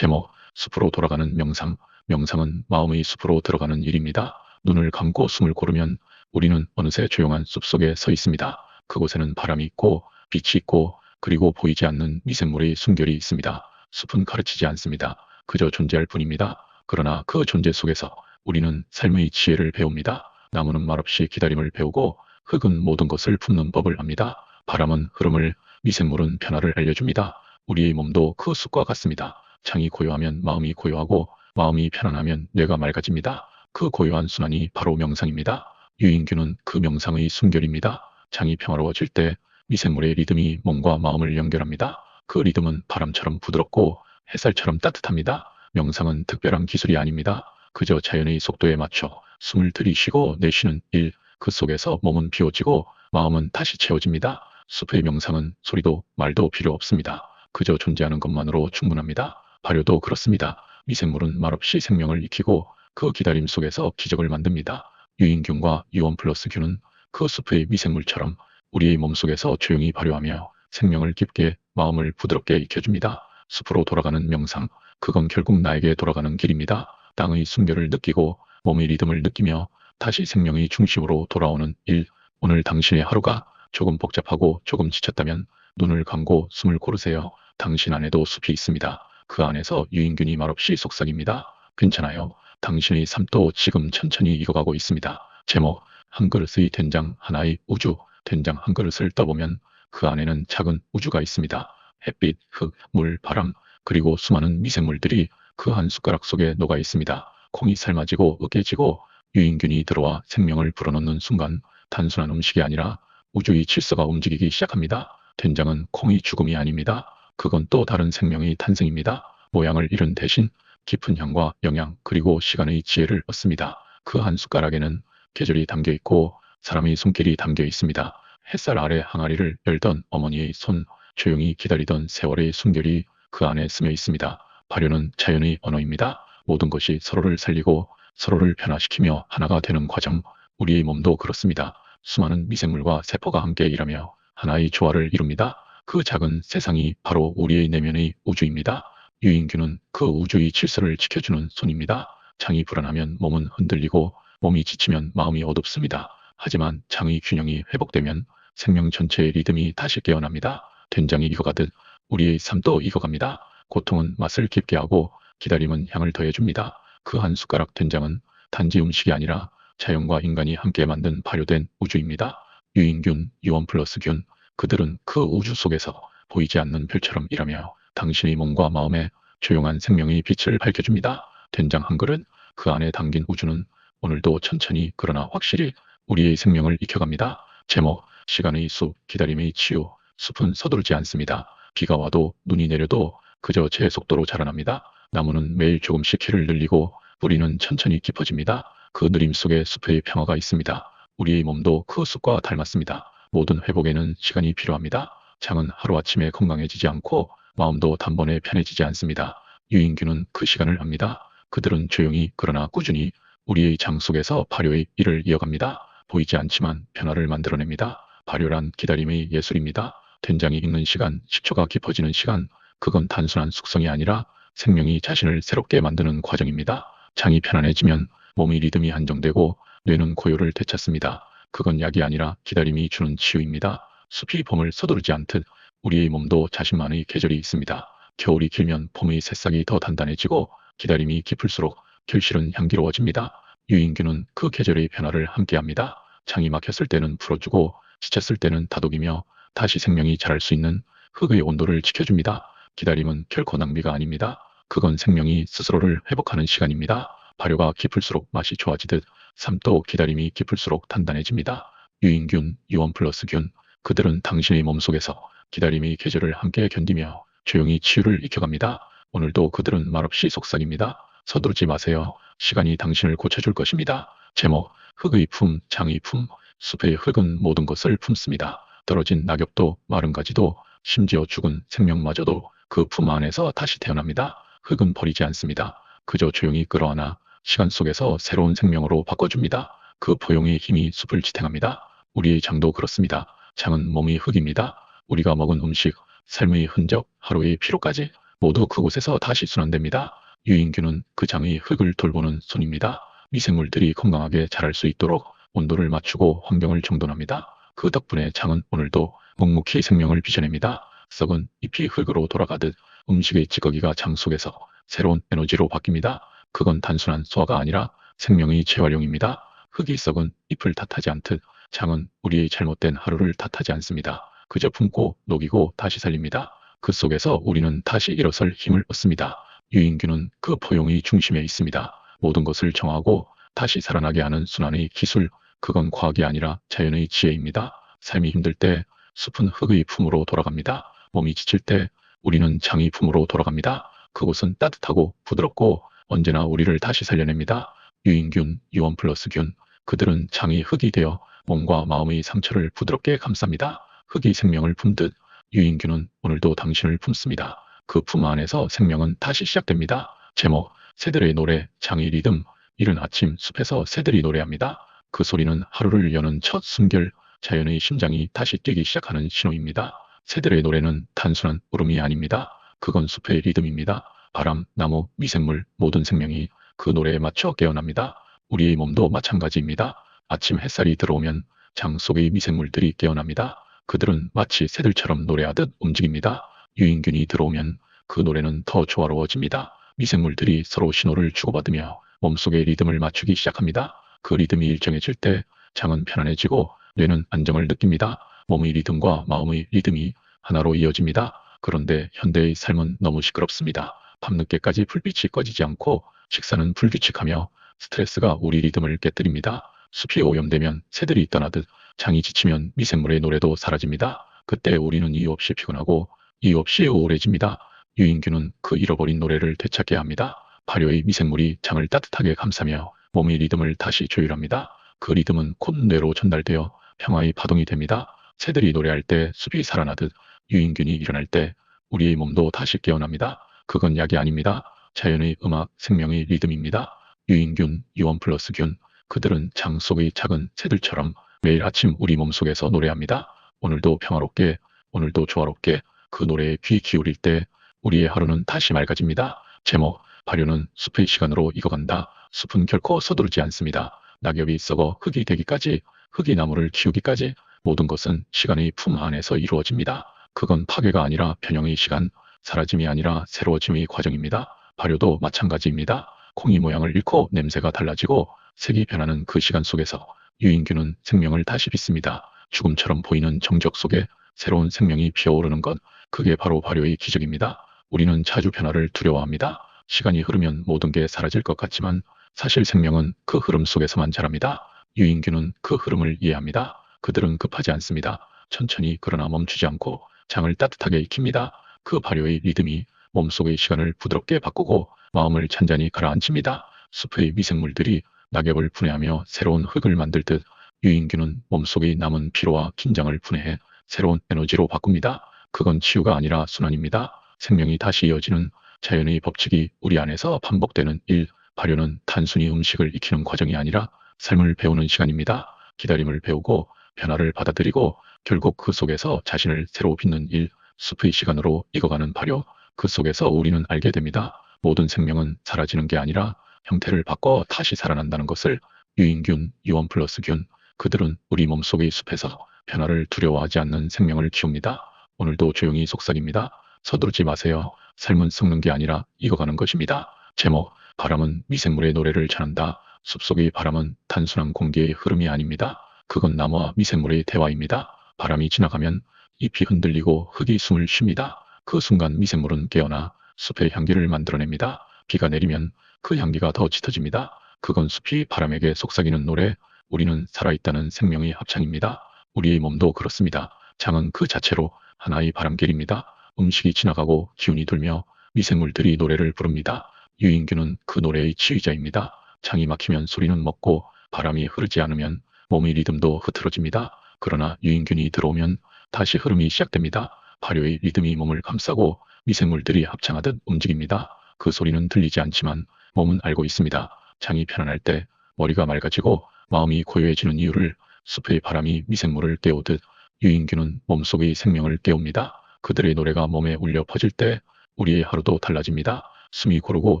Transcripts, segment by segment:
제목, 숲으로 돌아가는 명상. 명상은 마음의 숲으로 들어가는 일입니다. 눈을 감고 숨을 고르면 우리는 어느새 조용한 숲속에 서 있습니다. 그곳에는 바람이 있고 빛이 있고 그리고 보이지 않는 미생물의 숨결이 있습니다. 숲은 가르치지 않습니다. 그저 존재할 뿐입니다. 그러나 그 존재 속에서 우리는 삶의 지혜를 배웁니다. 나무는 말없이 기다림을 배우고 흙은 모든 것을 품는 법을 압니다. 바람은 흐름을, 미생물은 변화를 알려줍니다. 우리의 몸도 그 숲과 같습니다. 장이 고요하면 마음이 고요하고 마음이 편안하면 뇌가 맑아집니다. 그 고요한 순환이 바로 명상입니다. 유인규는 그 명상의 순결입니다. 장이 평화로워질 때 미생물의 리듬이 몸과 마음을 연결합니다. 그 리듬은 바람처럼 부드럽고 햇살처럼 따뜻합니다. 명상은 특별한 기술이 아닙니다. 그저 자연의 속도에 맞춰 숨을 들이쉬고 내쉬는 일, 그 속에서 몸은 비워지고 마음은 다시 채워집니다. 숲의 명상은 소리도 말도 필요 없습니다. 그저 존재하는 것만으로 충분합니다. 발효도 그렇습니다. 미생물은 말없이 생명을 익히고 그 기다림 속에서 기적을 만듭니다. 유인균과 유원 플러스 균은 그 숲의 미생물처럼 우리의 몸속에서 조용히 발효하며 생명을 깊게 마음을 부드럽게 익혀줍니다. 숲으로 돌아가는 명상, 그건 결국 나에게 돌아가는 길입니다. 땅의 순결을 느끼고 몸의 리듬을 느끼며 다시 생명의 중심으로 돌아오는 일. 오늘 당신의 하루가 조금 복잡하고 조금 지쳤다면 눈을 감고 숨을 고르세요. 당신 안에도 숲이 있습니다. 그 안에서 유인균이 말없이 속삭입니다. 괜찮아요. 당신의 삶도 지금 천천히 익어가고 있습니다. 제목, 한 그릇의 된장 하나의 우주, 된장 한 그릇을 떠보면 그 안에는 작은 우주가 있습니다. 햇빛, 흙, 물, 바람, 그리고 수많은 미생물들이 그 한 숟가락 속에 녹아 있습니다. 콩이 삶아지고 으깨지고 유인균이 들어와 생명을 불어넣는 순간 단순한 음식이 아니라 우주의 질서가 움직이기 시작합니다. 된장은 콩의 죽음이 아닙니다. 그건 또 다른 생명의 탄생입니다. 모양을 잃은 대신 깊은 향과 영양 그리고 시간의 지혜를 얻습니다. 그 한 숟가락에는 계절이 담겨 있고 사람의 손길이 담겨 있습니다. 햇살 아래 항아리를 열던 어머니의 손, 조용히 기다리던 세월의 순결이 그 안에 스며 있습니다. 발효는 자연의 언어입니다. 모든 것이 서로를 살리고 서로를 변화시키며 하나가 되는 과정. 우리의 몸도 그렇습니다. 수많은 미생물과 세포가 함께 일하며 하나의 조화를 이룹니다. 그 작은 세상이 바로 우리의 내면의 우주입니다. 유인균은 그 우주의 질서를 지켜주는 손입니다. 장이 불안하면 몸은 흔들리고 몸이 지치면 마음이 어둡습니다. 하지만 장의 균형이 회복되면 생명 전체의 리듬이 다시 깨어납니다. 된장이 익어가듯 우리의 삶도 익어갑니다. 고통은 맛을 깊게 하고 기다림은 향을 더해줍니다. 그 한 숟가락 된장은 단지 음식이 아니라 자연과 인간이 함께 만든 발효된 우주입니다. 유인균, 유원 플러스 균, 그들은 그 우주 속에서 보이지 않는 별처럼 일하며 당신의 몸과 마음에 조용한 생명의 빛을 밝혀줍니다. 된장 한 그릇, 그 안에 담긴 우주는 오늘도 천천히 그러나 확실히 우리의 생명을 익혀갑니다. 제목, 시간의 숲, 기다림의 치유, 숲은 서두르지 않습니다. 비가 와도 눈이 내려도 그저 제 속도로 자라납니다. 나무는 매일 조금씩 키를 늘리고 뿌리는 천천히 깊어집니다. 그 느림 속에 숲의 평화가 있습니다. 우리의 몸도 그 숲과 닮았습니다. 모든 회복에는 시간이 필요합니다. 장은 하루아침에 건강해지지 않고 마음도 단번에 편해지지 않습니다. 유인균은 그 시간을 합니다. 그들은 조용히 그러나 꾸준히 우리의 장 속에서 발효의 일을 이어갑니다. 보이지 않지만 변화를 만들어냅니다. 발효란 기다림의 예술입니다. 된장이 익는 시간, 식초가 깊어지는 시간, 그건 단순한 숙성이 아니라 생명이 자신을 새롭게 만드는 과정입니다. 장이 편안해지면 몸의 리듬이 한정되고 뇌는 고요를 되찾습니다. 그건 약이 아니라 기다림이 주는 치유입니다. 숲이 봄을 서두르지 않듯 우리의 몸도 자신만의 계절이 있습니다. 겨울이 길면 봄의 새싹이 더 단단해지고 기다림이 깊을수록 결실은 향기로워집니다. 유인균은 그 계절의 변화를 함께합니다. 장이 막혔을 때는 풀어주고 지쳤을 때는 다독이며 다시 생명이 자랄 수 있는 흙의 온도를 지켜줍니다. 기다림은 결코 낭비가 아닙니다. 그건 생명이 스스로를 회복하는 시간입니다. 발효가 깊을수록 맛이 좋아지듯 삶도 기다림이 깊을수록 단단해집니다. 유인균, 유원 플러스 균, 그들은 당신의 몸속에서 기다림의 계절을 함께 견디며 조용히 치유를 익혀갑니다. 오늘도 그들은 말없이 속삭입니다. 서두르지 마세요. 시간이 당신을 고쳐줄 것입니다. 제목, 흙의 품, 장의 품, 숲의 흙은 모든 것을 품습니다. 떨어진 낙엽도 마른 가지도 심지어 죽은 생명마저도 그 품 안에서 다시 태어납니다. 흙은 버리지 않습니다. 그저 조용히 끌어안아 시간 속에서 새로운 생명으로 바꿔줍니다. 그 포용의 힘이 숲을 지탱합니다. 우리의 장도 그렇습니다. 장은 몸의 흙입니다. 우리가 먹은 음식, 삶의 흔적, 하루의 피로까지 모두 그곳에서 다시 순환됩니다. 유인균은 그 장의 흙을 돌보는 손입니다. 미생물들이 건강하게 자랄 수 있도록 온도를 맞추고 환경을 정돈합니다. 그 덕분에 장은 오늘도 묵묵히 생명을 빚어냅니다. 썩은 잎이 흙으로 돌아가듯 음식의 찌꺼기가 장 속에서 새로운 에너지로 바뀝니다. 그건 단순한 소화가 아니라 생명의 재활용입니다. 흙이 썩은 잎을 탓하지 않듯 장은 우리의 잘못된 하루를 탓하지 않습니다. 그저 품고 녹이고 다시 살립니다. 그 속에서 우리는 다시 일어설 힘을 얻습니다. 유인균은 그 포용의 중심에 있습니다. 모든 것을 정하고 다시 살아나게 하는 순환의 기술, 그건 과학이 아니라 자연의 지혜입니다. 삶이 힘들 때 숲은 흙의 품으로 돌아갑니다. 몸이 지칠 때 우리는 장의 품으로 돌아갑니다. 그곳은 따뜻하고 부드럽고 언제나 우리를 다시 살려냅니다. 유인균, 유원 플러스균, 그들은 장이 흙이 되어 몸과 마음의 상처를 부드럽게 감쌉니다. 흙이 생명을 품듯 유인균은 오늘도 당신을 품습니다. 그 품 안에서 생명은 다시 시작됩니다. 제목, 새들의 노래, 장의 리듬, 이른 아침 숲에서 새들이 노래합니다. 그 소리는 하루를 여는 첫 숨결, 자연의 심장이 다시 뛰기 시작하는 신호입니다. 새들의 노래는 단순한 울음이 아닙니다. 그건 숲의 리듬입니다. 바람, 나무, 미생물, 모든 생명이 그 노래에 맞춰 깨어납니다. 우리의 몸도 마찬가지입니다. 아침 햇살이 들어오면 장 속의 미생물들이 깨어납니다. 그들은 마치 새들처럼 노래하듯 움직입니다. 유인균이 들어오면 그 노래는 더 조화로워집니다. 미생물들이 서로 신호를 주고받으며 몸속의 리듬을 맞추기 시작합니다. 그 리듬이 일정해질 때 장은 편안해지고 뇌는 안정을 느낍니다. 몸의 리듬과 마음의 리듬이 하나로 이어집니다. 그런데 현대의 삶은 너무 시끄럽습니다. 밤늦게까지 불빛이 꺼지지 않고 식사는 불규칙하며 스트레스가 우리 리듬을 깨뜨립니다. 숲이 오염되면 새들이 떠나듯 장이 지치면 미생물의 노래도 사라집니다. 그때 우리는 이유 없이 피곤하고 이유 없이 우울해집니다. 유인균은 그 잃어버린 노래를 되찾게 합니다. 발효의 미생물이 장을 따뜻하게 감싸며 몸의 리듬을 다시 조율합니다. 그 리듬은 콧뇌로 전달되어 평화의 파동이 됩니다. 새들이 노래할 때 숲이 살아나듯 유인균이 일어날 때 우리의 몸도 다시 깨어납니다. 그건 약이 아닙니다. 자연의 음악, 생명의 리듬입니다. 유인균, 유원 플러스 균, 그들은 장 속의 작은 새들처럼 매일 아침 우리 몸속에서 노래합니다. 오늘도 평화롭게, 오늘도 조화롭게 그 노래에 귀 기울일 때 우리의 하루는 다시 맑아집니다. 제목, 발효는 숲의 시간으로 익어간다. 숲은 결코 서두르지 않습니다. 낙엽이 썩어 흙이 되기까지, 흙이 나무를 키우기까지 모든 것은 시간의 품 안에서 이루어집니다. 그건 파괴가 아니라 변형의 시간, 사라짐이 아니라 새로워짐의 과정입니다. 발효도 마찬가지입니다. 콩이 모양을 잃고 냄새가 달라지고 색이 변하는 그 시간 속에서 유인균은 생명을 다시 빚습니다. 죽음처럼 보이는 정적 속에 새로운 생명이 피어오르는 것, 그게 바로 발효의 기적입니다. 우리는 자주 변화를 두려워합니다. 시간이 흐르면 모든 게 사라질 것 같지만 사실 생명은 그 흐름 속에서만 자랍니다. 유인균은 그 흐름을 이해합니다. 그들은 급하지 않습니다. 천천히 그러나 멈추지 않고 장을 따뜻하게 익힙니다. 그 발효의 리듬이 몸속의 시간을 부드럽게 바꾸고 마음을 찬잔히 가라앉힙니다. 숲의 미생물들이 낙엽을 분해하며 새로운 흙을 만들 듯 유인균은 몸속의 남은 피로와 긴장을 분해해 새로운 에너지로 바꿉니다. 그건 치유가 아니라 순환입니다. 생명이 다시 이어지는 자연의 법칙이 우리 안에서 반복되는 일, 발효는 단순히 음식을 익히는 과정이 아니라 삶을 배우는 시간입니다. 기다림을 배우고 변화를 받아들이고 결국 그 속에서 자신을 새로 빚는 일, 숲의 시간으로 익어가는 발효, 그 속에서 우리는 알게 됩니다. 모든 생명은 사라지는 게 아니라 형태를 바꿔 다시 살아난다는 것을 유인균, 유원 플러스균, 그들은 우리 몸속의 숲에서 변화를 두려워하지 않는 생명을 키웁니다. 오늘도 조용히 속삭입니다. 서두르지 마세요. 삶은 썩는 게 아니라 익어가는 것입니다. 제목, 바람은 미생물의 노래를 전한다. 숲속의 바람은 단순한 공기의 흐름이 아닙니다. 그건 나무와 미생물의 대화입니다. 바람이 지나가면 잎이 흔들리고 흙이 숨을 쉽니다. 그 순간 미생물은 깨어나 숲의 향기를 만들어냅니다. 비가 내리면 그 향기가 더 짙어집니다. 그건 숲이 바람에게 속삭이는 노래, 우리는 살아있다는 생명의 합창입니다. 우리의 몸도 그렇습니다. 장은 그 자체로 하나의 바람길입니다. 음식이 지나가고 기운이 돌며 미생물들이 노래를 부릅니다. 유인균은 그 노래의 치유자입니다. 장이 막히면 소리는 먹고 바람이 흐르지 않으면 몸의 리듬도 흐트러집니다. 그러나 유인균이 들어오면 다시 흐름이 시작됩니다. 발효의 리듬이 몸을 감싸고 미생물들이 합창하듯 움직입니다. 그 소리는 들리지 않지만 몸은 알고 있습니다. 장이 편안할 때 머리가 맑아지고 마음이 고요해지는 이유를 숲의 바람이 미생물을 깨우듯 유인균은 몸속의 생명을 깨웁니다. 그들의 노래가 몸에 울려 퍼질 때 우리의 하루도 달라집니다. 숨이 고르고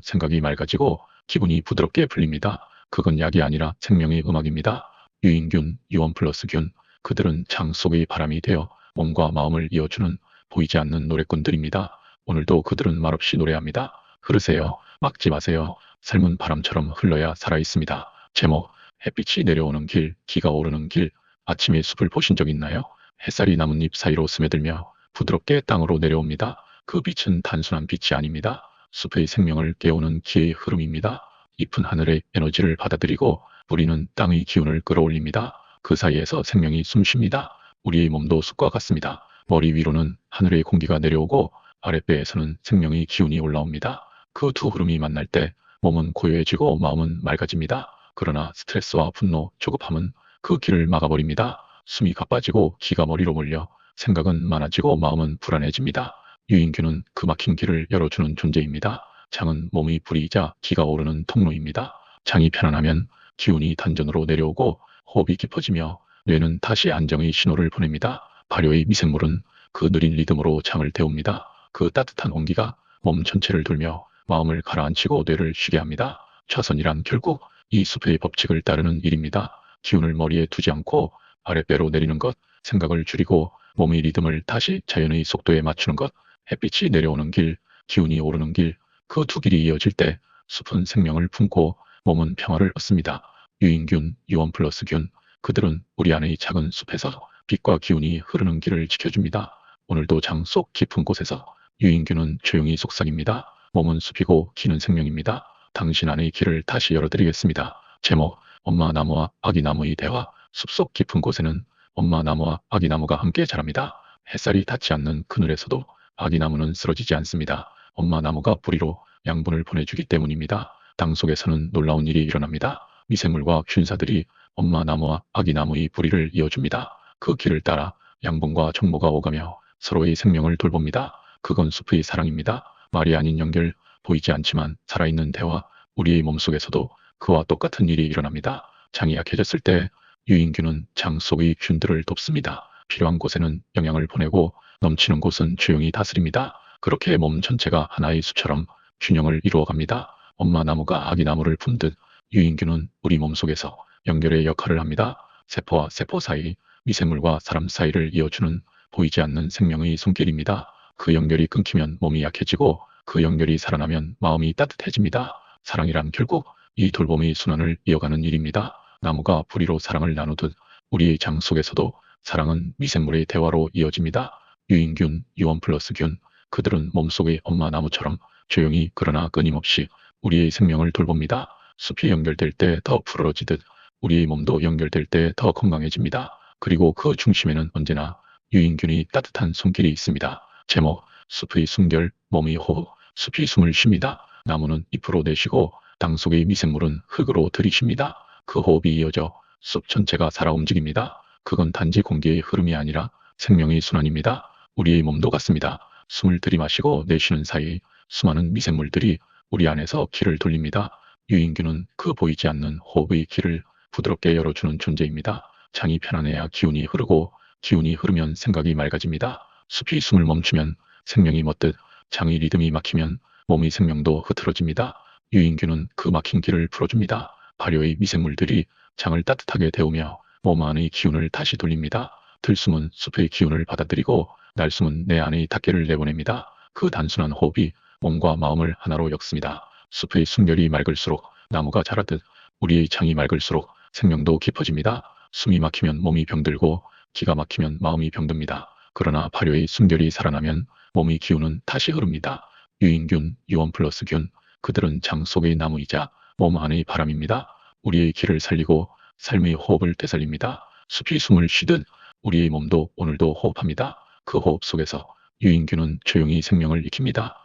생각이 맑아지고 기분이 부드럽게 풀립니다. 그건 약이 아니라 생명의 음악입니다. 유인균, 유원 플러스 균, 그들은 장 속의 바람이 되어 몸과 마음을 이어주는 보이지 않는 노래꾼들입니다. 오늘도 그들은 말없이 노래합니다. 흐르세요. 막지 마세요. 삶은 바람처럼 흘러야 살아있습니다. 제목, 햇빛이 내려오는 길, 기가 오르는 길, 아침에 숲을 보신 적 있나요? 햇살이 나뭇잎 사이로 스며들며 부드럽게 땅으로 내려옵니다. 그 빛은 단순한 빛이 아닙니다. 숲의 생명을 깨우는 기의 흐름입니다. 잎은 하늘의 에너지를 받아들이고 뿌리는 땅의 기운을 끌어올립니다. 그 사이에서 생명이 숨쉽니다. 우리의 몸도 숲과 같습니다. 머리 위로는 하늘의 공기가 내려오고 아랫배에서는 생명의 기운이 올라옵니다. 그 두 흐름이 만날 때 몸은 고요해지고 마음은 맑아집니다. 그러나 스트레스와 분노, 조급함은 그 길을 막아버립니다. 숨이 가빠지고 기가 머리로 몰려 생각은 많아지고 마음은 불안해집니다. 유인균은 그 막힌 길을 열어주는 존재입니다. 장은 몸의 불이자 기가 오르는 통로입니다. 장이 편안하면 기운이 단전으로 내려오고 호흡이 깊어지며 뇌는 다시 안정의 신호를 보냅니다. 발효의 미생물은 그 느린 리듬으로 장을 데웁니다. 그 따뜻한 온기가 몸 전체를 돌며 마음을 가라앉히고 뇌를 쉬게 합니다. 차선이란 결국 이 숲의 법칙을 따르는 일입니다. 기운을 머리에 두지 않고 아랫배로 내리는 것, 생각을 줄이고 몸의 리듬을 다시 자연의 속도에 맞추는 것, 햇빛이 내려오는 길, 기운이 오르는 길, 그 두 길이 이어질 때 숲은 생명을 품고 몸은 평화를 얻습니다. 유인균, 유원 플러스 균, 그들은 우리 안의 작은 숲에서 빛과 기운이 흐르는 길을 지켜줍니다. 오늘도 장 속 깊은 곳에서 유인균은 조용히 속삭입니다. 몸은 숲이고 기는 생명입니다. 당신 안의 길을 다시 열어드리겠습니다. 제목, 엄마 나무와 아기 나무의 대화, 숲속 깊은 곳에는 엄마 나무와 아기 나무가 함께 자랍니다. 햇살이 닿지 않는 그늘에서도 아기 나무는 쓰러지지 않습니다. 엄마 나무가 뿌리로 양분을 보내주기 때문입니다. 땅 속에서는 놀라운 일이 일어납니다. 미생물과 균사들이 엄마 나무와 아기 나무의 뿌리를 이어줍니다. 그 길을 따라 양분과 정모가 오가며 서로의 생명을 돌봅니다. 그건 숲의 사랑입니다. 말이 아닌 연결, 보이지 않지만 살아있는 대화, 우리의 몸속에서도 그와 똑같은 일이 일어납니다. 장이 약해졌을 때 유인균은 장 속의 균들을 돕습니다. 필요한 곳에는 영양을 보내고 넘치는 곳은 조용히 다스립니다. 그렇게 몸 전체가 하나의 수처럼 균형을 이루어갑니다. 엄마 나무가 아기 나무를 품듯 유인균은 우리 몸속에서 연결의 역할을 합니다. 세포와 세포 사이, 미생물과 사람 사이를 이어주는 보이지 않는 생명의 손길입니다. 그 연결이 끊기면 몸이 약해지고 그 연결이 살아나면 마음이 따뜻해집니다. 사랑이란 결국 이 돌봄의 순환을 이어가는 일입니다. 나무가 뿌리로 사랑을 나누듯 우리의 장 속에서도 사랑은 미생물의 대화로 이어집니다. 유인균, 유원 플러스 균, 그들은 몸속의 엄마 나무처럼 조용히 그러나 끊임없이 우리의 생명을 돌봅니다. 숲이 연결될 때더 푸르러지듯 우리의 몸도 연결될 때 더 건강해집니다. 그리고 그 중심에는 언제나 유인균이 따뜻한 손길이 있습니다. 제목, 숲의 숨결, 몸의 호흡, 숲이 숨을 쉽니다. 나무는 잎으로 내쉬고 땅 속의 미생물은 흙으로 들이쉽니다. 그 호흡이 이어져 숲 전체가 살아 움직입니다. 그건 단지 공기의 흐름이 아니라 생명의 순환입니다. 우리의 몸도 같습니다. 숨을 들이마시고 내쉬는 사이 수많은 미생물들이 우리 안에서 길을 돌립니다. 유인균은 그 보이지 않는 호흡의 길을 부드럽게 열어주는 존재입니다. 장이 편안해야 기운이 흐르고 기운이 흐르면 생각이 맑아집니다. 숲이 숨을 멈추면 생명이 멎듯 장의 리듬이 막히면 몸의 생명도 흐트러집니다. 유인균은 그 막힌 길을 풀어줍니다. 발효의 미생물들이 장을 따뜻하게 데우며 몸 안의 기운을 다시 돌립니다. 들숨은 숲의 기운을 받아들이고 날숨은 내 안의 닭개를 내보냅니다. 그 단순한 호흡이 몸과 마음을 하나로 엮습니다. 숲의 순결이 맑을수록 나무가 자라듯 우리의 장이 맑을수록 생명도 깊어집니다. 숨이 막히면 몸이 병들고 기가 막히면 마음이 병듭니다. 그러나 발효의 순결이 살아나면 몸의 기운은 다시 흐릅니다. 유인균, 유원 플러스 균, 그들은 장 속의 나무이자 몸 안의 바람입니다. 우리의 기를 살리고 삶의 호흡을 되살립니다. 숲이 숨을 쉬듯 우리의 몸도 오늘도 호흡합니다. 그 호흡 속에서 유인균은 조용히 생명을 익힙니다.